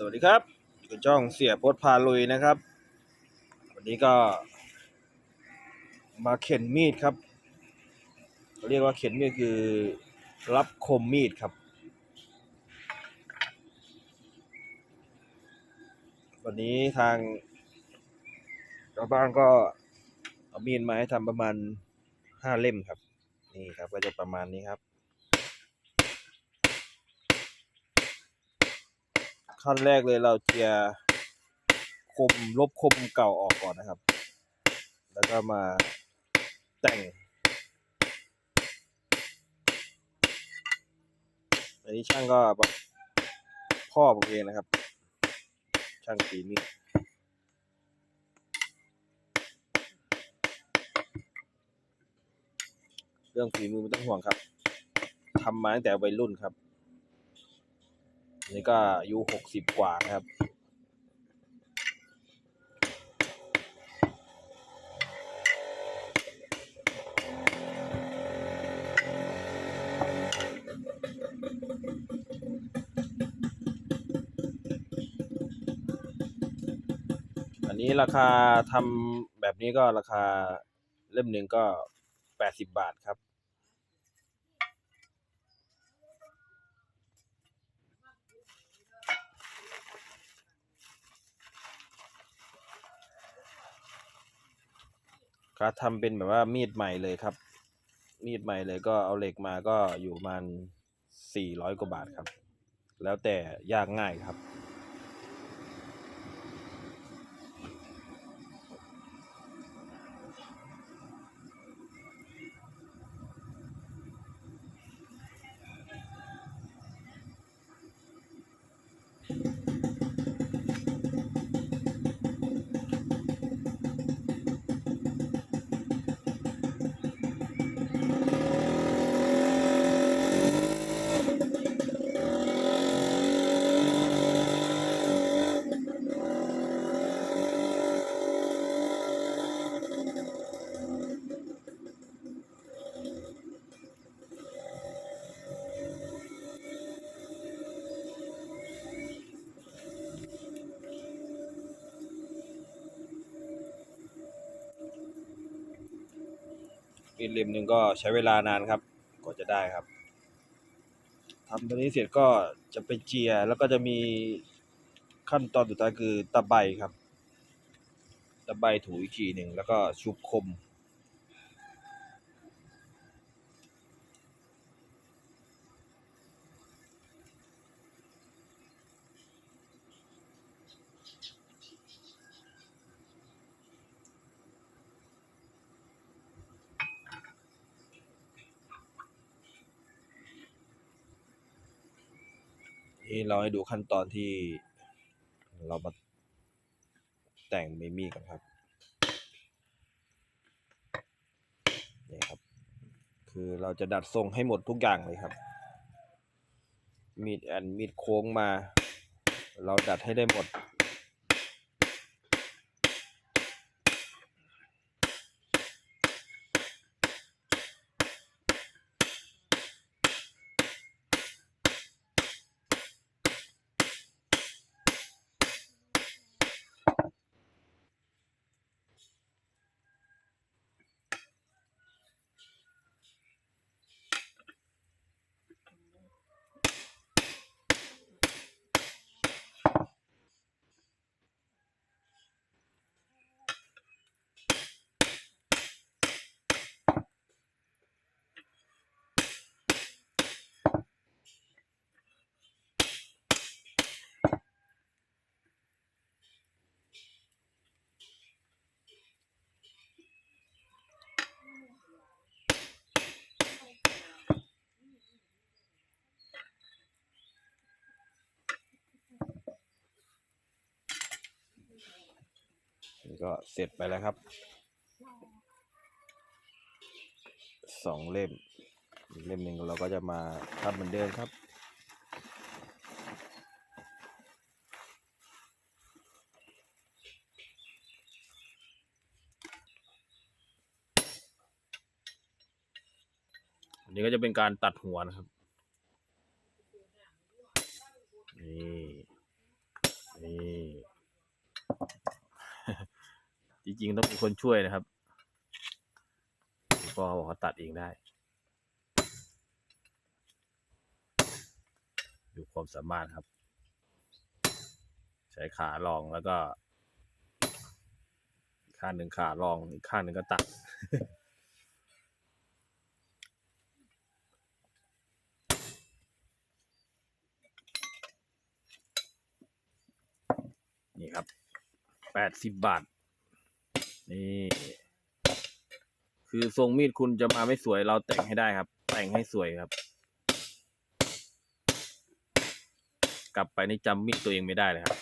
สวัสดีครับอยู่กับจ้องเสียโพดพาลุยนะครับ วันนี้ก็มาเข็นมีดครับเขาเรียกว่าเข็นมีดคือรับคมมีดครับ วันนี้ทางชาวบ้านก็เอามีดมาให้ทำประมาณห้าเล่มครับ นี่ครับก็จะประมาณนี้ครับ ขั้นแรกเลยเราเจียคมลบคมเก่าออกก่อนนะครับ แล้วก็มาแต่ง อันนี้ช่างก็พ่อผมเองนะครับ ช่างตีมีดเรื่องฝีมือไม่ต้องห่วงครับทำมาตั้งแต่วัยรุ่นครับ นี่ก็อายุหกสิบกว่านะครับ อันนี้ราคาทำแบบนี้ก็ราคาเล่มหนึ่งก็แปดสิบบาทครับ ก็ทำเป็นแบบว่ามีดใหม่เลยครับ มีดใหม่เลยก็เอาเหล็กมาก็อยู่ประมันสี่ร้อยกว่าบาทครับ แล้วแต่ยากง่ายครับ อีกเล่มหนึ่งก็ใช้เวลานานครับกว่าจะได้ครับทำตัวนี้เสร็จก็จะไปเจียร์แล้วก็จะมีขั้นตอนสุดท้ายคือตะไบครับ ตะไบถูอีกทีหนึ่งแล้วก็ชุบคม นี่เราให้ดูขั้นตอนที่เรามาแต่งเมมี่กันครับ นี่ครับ คือเราจะดัดทรงให้หมดทุกอย่างเลยครับ มีดแอนมีดโค้งมา เราดัดให้ได้หมด ก็เสร็จไปแล้วครับสองเล่มอีกเล่มหนึ่งเราก็จะมาทำเหมือนเดิมครับอันนี้ก็จะเป็นการตัดหัวนะครับ จริงๆต้องมีคนช่วยนะครับพ่อเขาบอกเขาตัดเองได้ดูความสามารถครับ ใช้ขาลองแล้วก็ข้างหนึ่งขาลองอีกข้างหนึ่งก็ตัดนี่ครับแปดสิบบาท นี่ คือทรงมีดคุณจะมาไม่สวยเราแต่งให้ได้ครับ แต่งให้สวยครับ กลับไปนี่จำมีดตัวเองไม่ได้เลยครับ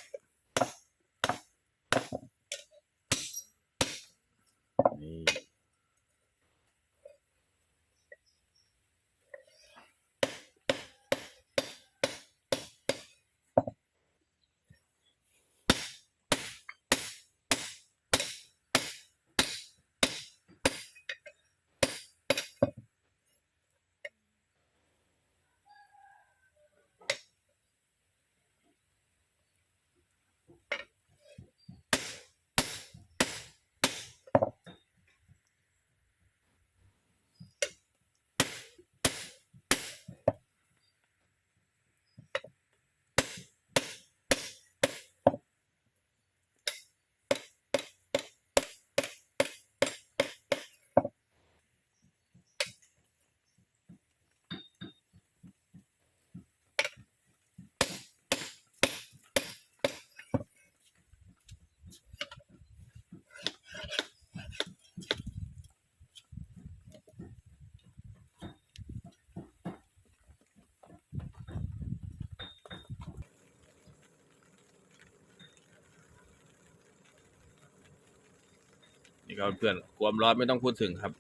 นี่ก็เพื่อนความร้อนไม่ต้องพูดถึงครับ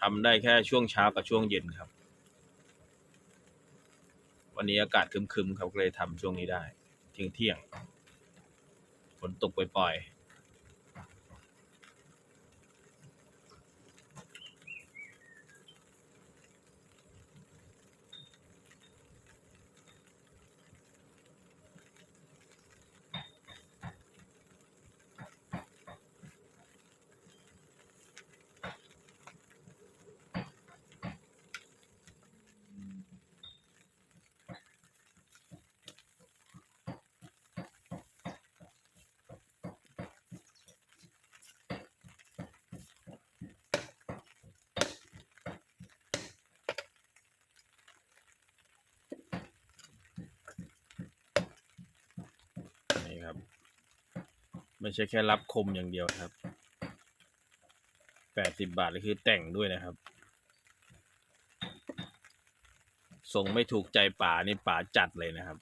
ทำได้แค่ช่วงเช้ากับช่วงเย็นครับ วันนี้อากาศคึมๆครับเลยทำช่วงนี้ได้ ถึงเที่ยงฝนตกปล่อยๆนี่ครับ ไม่ใช่แค่รับคมอย่างเดียวครับแปดสิบบาทเลยคือแต่งด้วยนะครับส่งไม่ถูกใจป่านี่ป่าจัดเลยนะครับ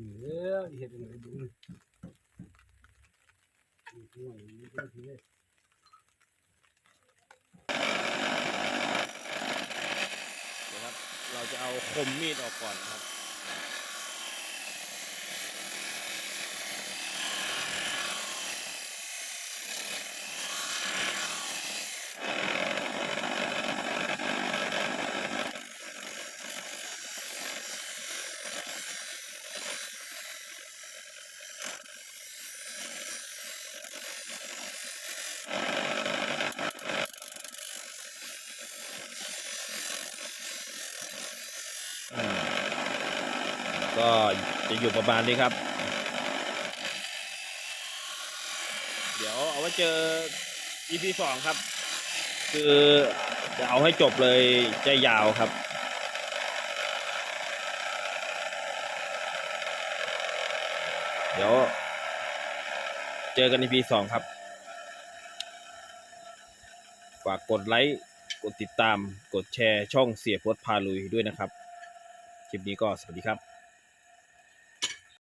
เออเฮ็ดจังไดบุญห่วยนี่ก็สิได้นะครับ เราจะเอาคมมีดออกก่อนนะครับ ก็จะอยู่ประมาณนี้ครับ เดี๋ยวเอาไว้เจอ EP สองครับ คือจะเอาให้จบเลยจะยาวครับเดี๋ยว เจอกัน EP สองครับ ฝากกดไลค์ กดติดตาม กดแชร์ช่องเสียพดพาลุยด้วยนะครับ คลิปนี้ก็สวัสดีครับ